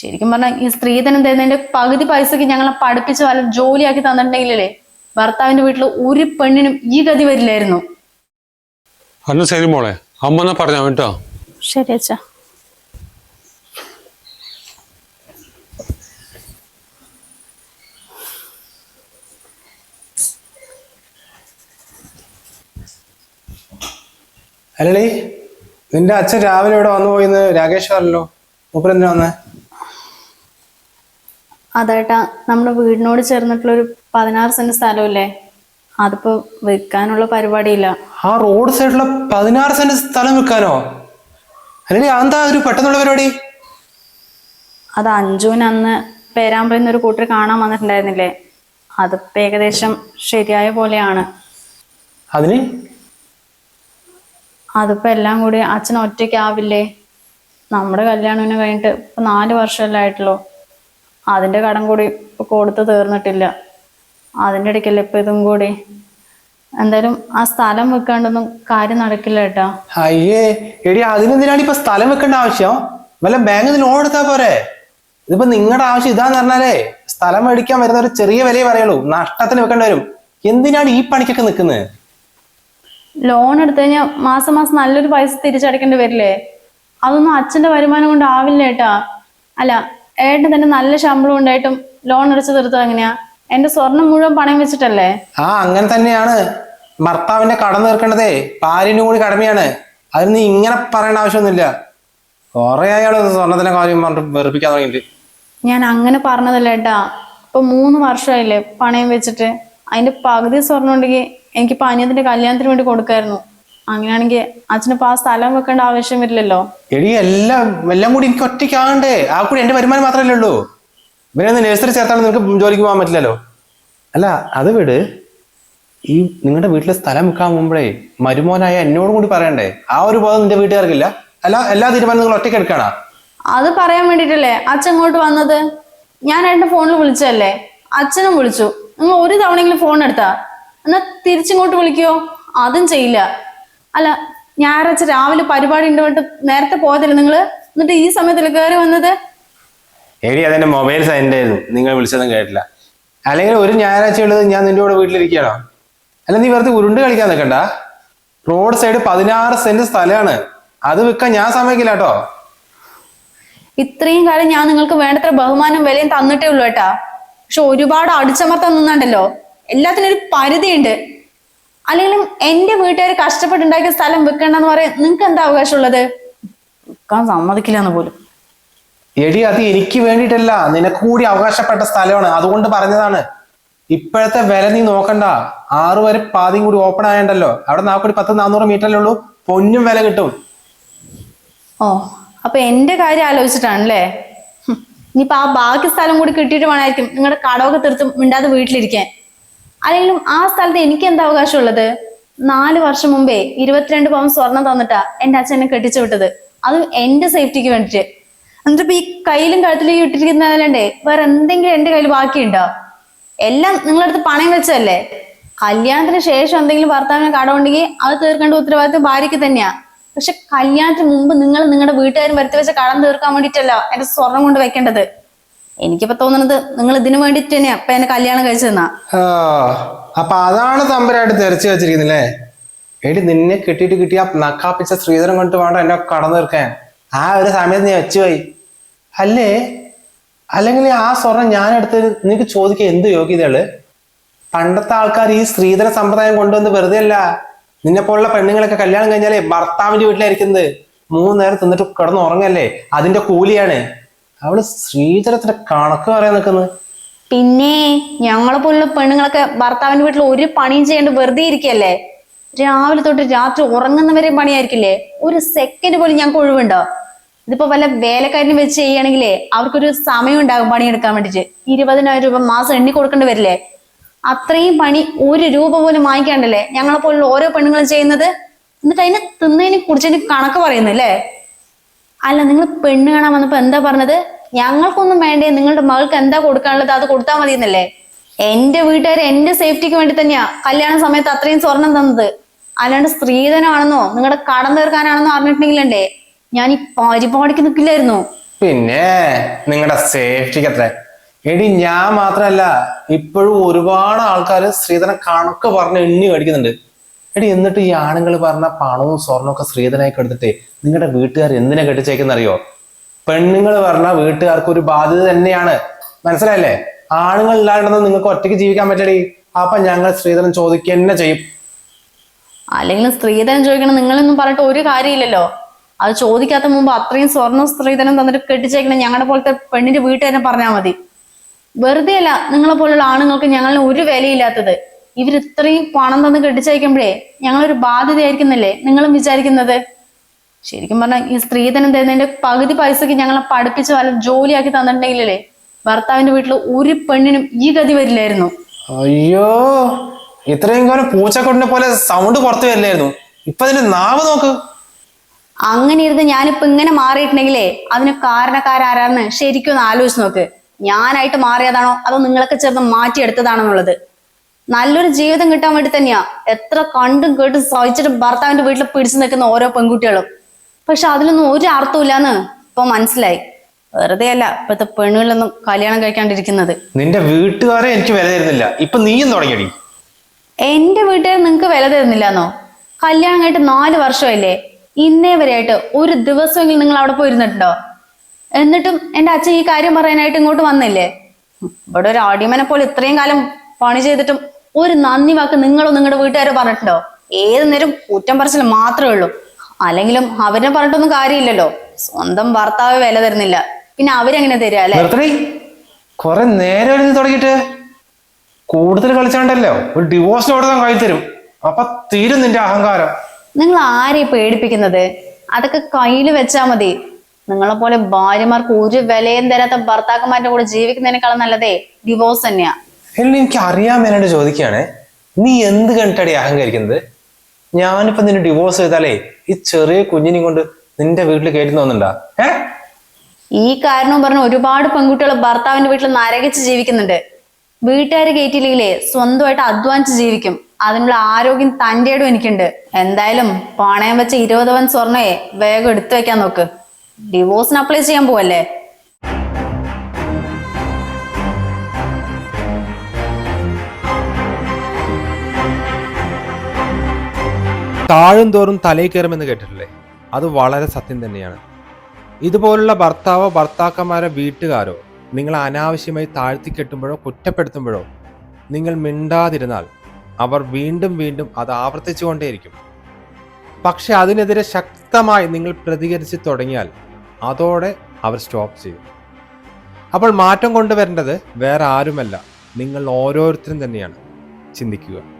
ശരിക്കും പറഞ്ഞാൽ ഈ സ്ത്രീധനം തരുന്നതിന്റെ പകുതി പൈസക്ക് ഞങ്ങളെ പഠിപ്പിച്ച് വല്ല ജോലിയാക്കി തന്നിട്ടുണ്ടെങ്കിലേ ഭർത്താവിന്റെ വീട്ടിൽ ഒരു പെണ്ണിനും ഈ ഗതി വരില്ലായിരുന്നു. അന്ന് ശരി മോളെ. അമ്മ പറഞ്ഞോ? കേട്ടോ ശരി അച്ഛാ. അല്ലടി നിന്റെ അച്ഛൻ രാവിലെ ഇവിടെ വന്നു പോയിന്ന് രാകേഷ് പറഞ്ഞല്ലോ. മൂപ്പരെന്തിനാ വന്നേ? അതേട്ടാ നമ്മുടെ വീടിനോട് ചേർന്നിട്ടുള്ള ഒരു പതിനാറ് സെന്റ് സ്ഥലമില്ലേ? അതിപ്പോ വിൽക്കാനുള്ള പരിപാടിയില്ല. ആ റോഡ് സൈഡിലുള്ള പതിനാറ് സെന്റ് സ്ഥലം വിൽക്കാനോ? അല്ലെങ്കിൽ എന്താ ഒരു പെട്ടെന്നുള്ള പരിപാടി? അത് അഞ്ജുവിന് അന്ന് പേരാമ്പ്രയിൽ ഒരു കൂട്ടർ കാണാൻ വന്നിട്ടുണ്ടായിരുന്നില്ലേ? അതിപ്പോ ഏകദേശം ശരിയായ പോലെയാണ്. അതിന്? അതിപ്പോ എല്ലാം കൂടി അച്ഛൻ ഒറ്റയ്ക്കാവില്ലേ? നമ്മുടെ കല്യാണത്തിന് കഴിഞ്ഞിട്ട് ഇപ്പൊ നാല് വർഷമല്ലേ ആയിട്ടുള്ളൂ. അതിന്റെ കടം കൂടി കൊടുത്ത് തീർന്നിട്ടില്ല. അതിന്റെ ഇടയ്ക്കല്ലേ ഇപ്പൊ ഇതും കൂടി? എന്തായാലും ആ സ്ഥലം വെക്കാണ്ടൊന്നും കാര്യം നടക്കില്ല കേട്ടോ. അയ്യേ എടി അതിനെന്തിനാണ് ഇപ്പൊ സ്ഥലം വെക്കേണ്ട ആവശ്യം? വല്ല ബാങ്കിൽ ലോൺ എടുത്താ പോരെ? ഇതിപ്പോ നിങ്ങളുടെ ആവശ്യം ഇതാന്ന് പറഞ്ഞാലേ സ്ഥലം മേടിക്കാൻ വരുന്ന ഒരു ചെറിയ വിലയെ പറയുള്ളൂ. നഷ്ടത്തിന് വെക്കേണ്ടി വരും. എന്തിനാണ് ഈ പണിക്കൊക്കെ നിൽക്കുന്നത് ലോൺ എടുത്തു കഴിഞ്ഞാൽ മാസം മാസം നല്ലൊരു പൈസ തിരിച്ചടക്കേണ്ടി വരില്ലേ? അതൊന്നും അച്ഛന്റെ വരുമാനം കൊണ്ട് ആവില്ല ഏട്ടാ അല്ല ഏട്ടൻ തന്നെ നല്ല ശമ്പളം ഉണ്ടായിട്ടും ലോൺ അടച്ചു തീർത്തത് എങ്ങനെയാ? എന്റെ സ്വർണം മുഴുവൻ പണയം വെച്ചിട്ടല്ലേ? ആ അങ്ങനെ തന്നെയാണ്. ഭർത്താവിന്റെ കടം തീർക്കേണ്ടതേ പാലിന് കൂടി കടമയാണ്. അതിന് നീ ഇങ്ങനെ പറയേണ്ട ആവശ്യമൊന്നുമില്ല. കൊറേ അയാൾ സ്വർണത്തിന്റെ കാര്യം പറഞ്ഞിട്ട് വെറുപ്പിക്കാൻ തുടങ്ങിയിട്ട്. ഞാൻ അങ്ങനെ പറഞ്ഞതല്ല ഏട്ടാ. ഇപ്പൊ മൂന്ന് വർഷമായില്ലേ പണയം വെച്ചിട്ട്. അതിന്റെ പകുതി സ്വർണം ഉണ്ടെങ്കിൽ എനിക്കിപ്പോ അനിയത്തിന്റെ കല്യാണത്തിന് വേണ്ടി കൊടുക്കായിരുന്നു. അങ്ങനെയാണെങ്കിൽ അച്ഛനിപ്പോ ആ സ്ഥലം വെക്കേണ്ട ആവശ്യം വരില്ലല്ലോ എടി എല്ലാം എല്ലാം കൂടി എനിക്ക് ഒറ്റയ്ക്കാകണ്ടേ. ആ കൂടി എന്റെ വരുമാനം മാത്രമല്ലേ ഉള്ളൂ. ഇവരെ നേഴ്സറി ചേർത്താണ് നിനക്ക് ജോലിക്ക് പോകാൻ പറ്റില്ലല്ലോ. അല്ല അത് വിട്. ഈ നിങ്ങളുടെ വീട്ടിലെ സ്ഥലം വെക്കാൻ പോകുമ്പോഴേ മരുമോനായ എന്നോടും കൂടി പറയണ്ടേ? ആ ഒരു ബോധം നിന്റെ വീട്ടുകാർക്കില്ല. അല്ല എല്ലാ തീരുമാനവും നിങ്ങൾ ഒറ്റയ്ക്ക് എടുക്കണോ? അത് പറയാൻ വേണ്ടിട്ടല്ലേ അച്ഛൻ ഇങ്ങോട്ട് വന്നത്? ഞാൻ എന്റെ ഫോണിൽ വിളിച്ചല്ലേ അച്ഛനും വിളിച്ചു. നിങ്ങൾ ഒരു തവണയെങ്കിലും ഫോൺ എടുത്താ? എന്നാ തിരിച്ചിങ്ങോട്ട് വിളിക്കോ? അതും ചെയ്യില്ല. അല്ല ഞായറാഴ്ച രാവിലെ പരിപാടി ഉണ്ട് പറഞ്ഞിട്ട് നേരത്തെ പോയതല്ലേ നിങ്ങൾ എന്നിട്ട് ഈ സമയത്തിൽ കയറി വന്നത്? എടി അതെന്റെ മൊബൈൽ സൈലന്റ് ആയിരുന്നു നിങ്ങൾ വിളിച്ചതും കേട്ടില്ല. അല്ലെങ്കിൽ ഒരു ഞായറാഴ്ച ഉള്ളത് ഞാൻ നിന്റെ കൂടെ വീട്ടിലിരിക്കുകയാണോ? അല്ല നീ വെറുതെ ഉരുണ്ട് കളിക്കാൻ നിൽക്കണ്ട. റോഡ് സൈഡ് പതിനാറ് സെന്റ് സ്ഥലമാണ്. അത് വിൽക്കാൻ ഞാൻ സമ്മതിക്കില്ല കേട്ടോ. ഇത്രയും കാലം ഞാൻ നിങ്ങൾക്ക് വേണ്ടത്ര ബഹുമാനം വിലയും തന്നിട്ടേ ഉള്ളൂ കേട്ടാ. പക്ഷെ ഒരുപാട് അടിച്ചമർത്താൻ നിന്നുണ്ടല്ലോ. എല്ലാത്തിനും ഒരു പരിധിയുണ്ട്. അല്ലെങ്കിലും എന്റെ വീട്ടുകാർ കഷ്ടപ്പെട്ടുണ്ടാക്കിയ സ്ഥലം വെക്കണ്ടെന്ന് പറയാൻ നിങ്ങൾക്ക് എന്താ അവകാശമുള്ളത്? വെക്കാൻ സമ്മതിക്കില്ല എന്ന് പോലും. എടി അത് എനിക്ക് വേണ്ടിട്ടല്ല നിനക്ക് കൂടി അവകാശപ്പെട്ട സ്ഥലമാണ്. അതുകൊണ്ട് പറഞ്ഞതാണ്. ഇപ്പോഴത്തെ വില നീ നോക്കണ്ട. ആറു വരെ പാതിയും കൂടി ഓപ്പൺ ആയണ്ടല്ലോ. അവിടെ നാൽപ്പത് പത്ത് നാനൂറ് മീറ്ററല്ലേ ഉള്ളൂ. പൊന്നും വില കിട്ടും. ഓ അപ്പൊ എന്റെ കാര്യം ആലോചിച്ചിട്ടാണല്ലേ? ഇനിയിപ്പോ ഇനിയിപ്പൊ ആ ബാക്കി സ്ഥലം കൂടി കിട്ടിയിട്ട് വേണമായിരിക്കും. നിങ്ങളുടെ കടമൊക്കെ തീർത്തും മിണ്ടാതെ വീട്ടിലിരിക്കാൻ. അല്ലെങ്കിലും ആ സ്ഥലത്ത് എനിക്ക് എന്താ അവകാശമുള്ളത്? നാല് വർഷം മുമ്പേ ഇരുപത്തിരണ്ട് പവൻ സ്വർണം തന്നിട്ടാ എന്റെ അച്ഛനെ കെട്ടിച്ചു വിട്ടത്. അത് എന്റെ സേഫ്റ്റിക്ക് വേണ്ടിട്ട്. എന്നിട്ട് ഇപ്പൊ ഈ കയ്യിലും കഴുത്തിലേക്ക് ഇട്ടിരിക്കുന്നതല്ലേ വേറെ എന്തെങ്കിലും എന്റെ കയ്യിൽ ബാക്കിയുണ്ടോ? എല്ലാം നിങ്ങളടുത്ത് പണയം വെച്ചതല്ലേ? കല്യാണത്തിന് ശേഷം എന്തെങ്കിലും ഭർത്താവിനെ കടമുണ്ടെങ്കിൽ അത് തീർക്കേണ്ട ഉത്തരവാദിത്വം ഭാര്യയ്ക്ക് തന്നെയാ. പക്ഷെ കല്യാണത്തിന് മുമ്പ് നിങ്ങൾ നിങ്ങളുടെ വീട്ടുകാരും വരുത്തി വെച്ച കടം തീർക്കാൻ വേണ്ടിയിട്ടല്ല എന്റെ സ്വർണം കൊണ്ട് വെക്കേണ്ടത്. എനിക്കിപ്പോ തോന്നുന്നത് നിങ്ങൾ ഇതിനു വേണ്ടിട്ട് തന്നെ അപ്പ എന്നെ കല്യാണം കഴിച്ചെന്നാ. അപ്പൊ അതാണ് തമ്പരായിട്ട് തെരച്ചു വെച്ചിരിക്കുന്നില്ലേ എടി നിന്നെ കെട്ടിട്ട് കിട്ടിയ നക്കാപ്പിച്ച ശ്രീധരൻ കൊണ്ട് വേണ്ട എന്നെ കടന്നു തീർക്കാൻ. ആ ഒരു സമയത്ത് നീ വെച്ചുപോയി അല്ലേ? അല്ലെങ്കിൽ ആ സ്വർണം ഞാൻ എടുത്ത് നിനക്ക് ചോദിക്കാൻ എന്ത് യോഗ്യതകൾ? പണ്ടത്തെ ആൾക്കാർ ഈ സ്ത്രീധന സമ്പ്രദായം കൊണ്ടുവന്ന് വെറുതെ അല്ല നിന്നെ പോലുള്ള പെണ്ണുങ്ങളൊക്കെ കല്യാണം കഴിഞ്ഞാലേ ഭർത്താവിന്റെ വീട്ടിലായിരിക്കുന്നത്. മൂന്ന് നേരം തിന്നിട്ട് കിടന്ന് ഉറങ്ങല്ലേ അതിന്റെ കൂലിയാണ്. അവൾ ശ്രീധരത്തിന്റെ കണക്ക് പറയാൻ നിൽക്കുന്നത് പിന്നെ ഞങ്ങളെ പോലുള്ള പെണ്ണുങ്ങളൊക്കെ ഭർത്താവിന്റെ വീട്ടിൽ ഒരു പണിയും ചെയ്യേണ്ട വെറുതെ ഇരിക്കല്ലേ? രാവിലെ തൊട്ട് രാത്രി ഉറങ്ങുന്നവരെ പണിയായിരിക്കില്ലേ? ഒരു സെക്കൻഡ് പോലും ഞങ്ങൾക്ക് ഒഴിവുണ്ടോ? ഇതിപ്പോ വല്ല വേലക്കാരനെ വെച്ച് ചെയ്യുകയാണെങ്കിലേ അവർക്കൊരു സമയം ഉണ്ടാകും പണിയെടുക്കാൻ വേണ്ടിട്ട്. ഇരുപതിനായിരം രൂപ മാസം എണ്ണി കൊടുക്കേണ്ടി വരില്ലേ? അത്രയും പണി ഒരു രൂപ പോലും വാങ്ങിക്കാണ്ടല്ലേ ഞങ്ങളെ പോലുള്ള ഓരോ പെണ്ണുങ്ങളും ചെയ്യുന്നത്? എന്നിട്ട് അതിന് തിന്നതിനെ കുറിച്ചതിന് കണക്ക് പറയുന്നു അല്ലേ നിങ്ങൾ പെണ്ണ് കാണാൻ വന്നപ്പോ എന്താ പറഞ്ഞത്? ഞങ്ങൾക്കൊന്നും വേണ്ടേ നിങ്ങളുടെ മകൾക്ക് എന്താ കൊടുക്കാനുള്ളത് അത് കൊടുത്താൽ മതി എന്നല്ലേ എന്റെ വീട്ടുകാർ എന്റെ സേഫ്റ്റിക്ക് വേണ്ടി തന്നെയാ കല്യാണ സമയത്ത് അത്രയും സ്വർണം തന്നത്. അല്ലാണ്ട് സ്ത്രീധനമാണെന്നോ നിങ്ങളുടെ കടം തീർക്കാനാണെന്നോ അറിഞ്ഞിട്ടുണ്ടെങ്കിലേ ഞാൻ ഈ പരിപാടിക്ക് നിൽക്കില്ലായിരുന്നു പിന്നെ നിങ്ങളുടെ സേഫ്റ്റിക്ക് അത്ര. എടി ഞാൻ മാത്രല്ല ഇപ്പോഴും ഒരുപാട് ആൾക്കാർ സ്ത്രീധനം കണക്ക് പറഞ്ഞ് എണ്ണി മേടിക്കുന്നുണ്ട്. എടി എന്നിട്ട് ഈ ആണുങ്ങൾ പറഞ്ഞ പണവും സ്വർണവും ഒക്കെ ശ്രീധരനായി എടുത്തിട്ട് നിങ്ങളുടെ വീട്ടുകാർ എന്തിനാ കെട്ടിച്ചേക്കുന്നറിയോ? പെണ്ണുങ്ങൾ പറഞ്ഞ വീട്ടുകാർക്ക് ഒരു ബാധ്യത തന്നെയാണ്. മനസ്സിലായല്ലേ? ആണുങ്ങൾ ഇല്ലാണ്ടെന്ന് നിങ്ങൾക്ക് ഒറ്റയ്ക്ക് ജീവിക്കാൻ പറ്റടി അപ്പൊ ഞങ്ങൾ സ്ത്രീധനം ചോദിക്കുക തന്നെ ചെയ്യും. അല്ലെങ്കിൽ സ്ത്രീധനം ചോദിക്കണം നിങ്ങളൊന്നും പറഞ്ഞിട്ട് ഒരു കാര്യമില്ലല്ലോ. അത് ചോദിക്കാത്ത മുമ്പ് അത്രയും സ്വർണ സ്ത്രീധനം തന്നിട്ട് കെട്ടിച്ചേക്കണം ഞങ്ങളുടെ പോലത്തെ പെണ്ണിന്റെ വീട്ടുകാരനെ പറഞ്ഞാൽ മതി. വെറുതെ അല്ല നിങ്ങളെ പോലുള്ള ആണുങ്ങൾക്ക് ഞങ്ങളിന് ഒരു വിലയില്ലാത്തത്. ഇവർ ഇത്രയും പണം തന്ന് കെട്ടിച്ചയക്കുമ്പോഴേ ഞങ്ങളൊരു ബാധ്യതയായിരിക്കുന്നല്ലേ? നിങ്ങളും വിചാരിക്കുന്നത്? ശരിക്കും പറഞ്ഞാൽ ഈ സ്ത്രീധനം തരുന്നതിന്റെ പകുതി പൈസക്ക് ഞങ്ങളെ പഠിപ്പിച്ച് വല്ല ജോലിയാക്കി തന്നിട്ടുണ്ടെങ്കിലേ ഭർത്താവിന്റെ വീട്ടിൽ ഒരു പെണ്ണിനും ഈ ഗതി വരില്ലായിരുന്നു. അയ്യോ ഇത്രയും കാലം പൂച്ചക്കൊണ്ടിനെ പോലെ സൗണ്ട് പുറത്തു വരില്ലായിരുന്നു. ഇപ്പൊ അതിന്റെ നാവ് നോക്ക്. അങ്ങനെ ഇരുന്ന് ഞാനിപ്പോ ഇങ്ങനെ മാറിയിട്ടുണ്ടെങ്കിലേ അതിന് കാരണക്കാരാരാന്ന് ശരിക്കും ഒന്ന് ആലോചിച്ച് നോക്ക്. ഞാനായിട്ട് മാറിയതാണോ അതോ നിങ്ങളൊക്കെ ചേർന്ന് മാറ്റിയെടുത്തതാണെന്നുള്ളത് നല്ലൊരു ജീവിതം കിട്ടാൻ വേണ്ടി തന്നെയാ. എത്ര കണ്ടും കേട്ടും സഹിച്ചിട്ട് ഭർത്താവിന്റെ വീട്ടിൽ പിടിച്ചു നിൽക്കുന്ന ഓരോ പെൺകുട്ടികളും. പക്ഷെ അതിലൊന്നും ഒരു അർത്ഥമില്ലാന്ന് ഇപ്പൊ മനസ്സിലായി. വെറുതെ അല്ല ഇപ്പത്തെ പെണ്ണുകളൊന്നും കല്യാണം കഴിക്കാണ്ടിരിക്കുന്നത്. നിന്റെ വീട്ടുകാരെ എനിക്ക് വില തരുന്നില്ല. ഇപ്പൊ നീയും തുടങ്ങിയടി. എന്റെ വീട്ടുകാർ നിങ്ങക്ക് വില തരുന്നില്ലെന്നോ? കല്യാണം കഴിഞ്ഞിട്ട് നാല് വർഷമല്ലേ ഇന്നേ വരെയായിട്ട് ഒരു ദിവസമെങ്കിലും നിങ്ങൾ അവിടെ പോയിരുന്നിട്ടുണ്ടോ എന്നിട്ടും എന്റെ അച്ഛൻ ഈ കാര്യം പറയാനായിട്ട് ഇങ്ങോട്ട് വന്നില്ലേ? ഇവിടെ ഒരു ആടിമനെ പോലെ ഇത്രയും കാലം പണി ചെയ്തിട്ടും ഒരു നന്ദി വാക്ക് നിങ്ങളോ നിങ്ങളുടെ വീട്ടുകാരോ പറഞ്ഞിട്ടുണ്ടോ? ഏത് നേരം കുറ്റം പറച്ചിൽ മാത്രമേ ഉള്ളൂ. അല്ലെങ്കിലും അവരെ പറഞ്ഞിട്ടൊന്നും കാര്യമില്ലല്ലോ. സ്വന്തം ഭർത്താവ് വില തരുന്നില്ല. പിന്നെ അവരെങ്ങനെ തരിക അല്ലെ? കുറെ നേരം എഴുതി തുടങ്ങിയിട്ട്. കൂടുതൽ കളിച്ചാണ്ടല്ലോ. ഒരു ഡിവോഴ്സ് കൊടുക്കാൻ തരും. അപ്പൊ തീരും നിന്റെ അഹങ്കാരം. നിങ്ങൾ ആരെ പേടിപ്പിക്കുന്നത്? അതൊക്കെ കയ്യിൽ വെച്ചാ മതി. നിങ്ങളെ പോലെ ഭാര്യമാർക്ക് ഒരു വിലയും തരാത്ത ഭർത്താക്കന്മാരുടെ കൂടെ ജീവിക്കുന്നതിനേക്കാളും നല്ലതേ ഡിവോഴ്സ് തന്നെയാ. എല്ലാം എനിക്ക് അറിയാൻ വേണ്ടി നീ എന്ത് കണ്ടിട്ടടി അഹങ്കരിക്കുന്നത്? ഞാനിപ്പോ നിന്നെ ഡിവോഴ്സ് ചെയ്താലേ ഈ ചെറിയ കുഞ്ഞിനെയും കൊണ്ട് നിന്റെ വീട്ടിൽ കയറ്റി തോന്നുന്നുണ്ടാ ഏ? ഈ കാരണവും പറഞ്ഞ ഒരുപാട് പെൺകുട്ടികൾ ഭർത്താവിന്റെ വീട്ടിൽ നരകിച്ച് ജീവിക്കുന്നുണ്ട്. വീട്ടുകാർ കയറ്റിയില്ലെങ്കിലേ സ്വന്തമായിട്ട് അധ്വാനിച്ച് ജീവിക്കും. അതിനുള്ള ആരോഗ്യം തന്റെയിടും എനിക്കുണ്ട്. എന്തായാലും പണയം വെച്ച ഇരുപത് പവൻ സ്വർണയെ വേഗം എടുത്തു വെക്കാൻ നോക്ക്. ഡിവോഴ്സിന് അപ്ലൈ ചെയ്യാൻ പോവല്ലേ? താഴും തോറും തലയിൽ കയറുമെന്ന് കേട്ടിട്ടില്ലേ? അത് വളരെ സത്യം തന്നെയാണ്. ഇതുപോലുള്ള ഭർത്താവോ ഭർത്താക്കന്മാരോ വീട്ടുകാരോ നിങ്ങൾ അനാവശ്യമായി താഴ്ത്തിക്കെട്ടുമ്പോഴോ കുറ്റപ്പെടുത്തുമ്പോഴോ നിങ്ങൾ മിണ്ടാതിരുന്നാൽ അവർ വീണ്ടും വീണ്ടും അത് ആവർത്തിച്ചുകൊണ്ടേയിരിക്കും. പക്ഷെ അതിനെതിരെ ശക്തമായി നിങ്ങൾ പ്രതികരിച്ച് തുടങ്ങിയാൽ അതോടെ അവർ സ്റ്റോപ്പ് ചെയ്യും. അപ്പോൾ മാറ്റം കൊണ്ടുവരേണ്ടത് വേറെ ആരുമല്ല നിങ്ങൾ ഓരോരുത്തരും തന്നെയാണ് ചിന്തിക്കുക.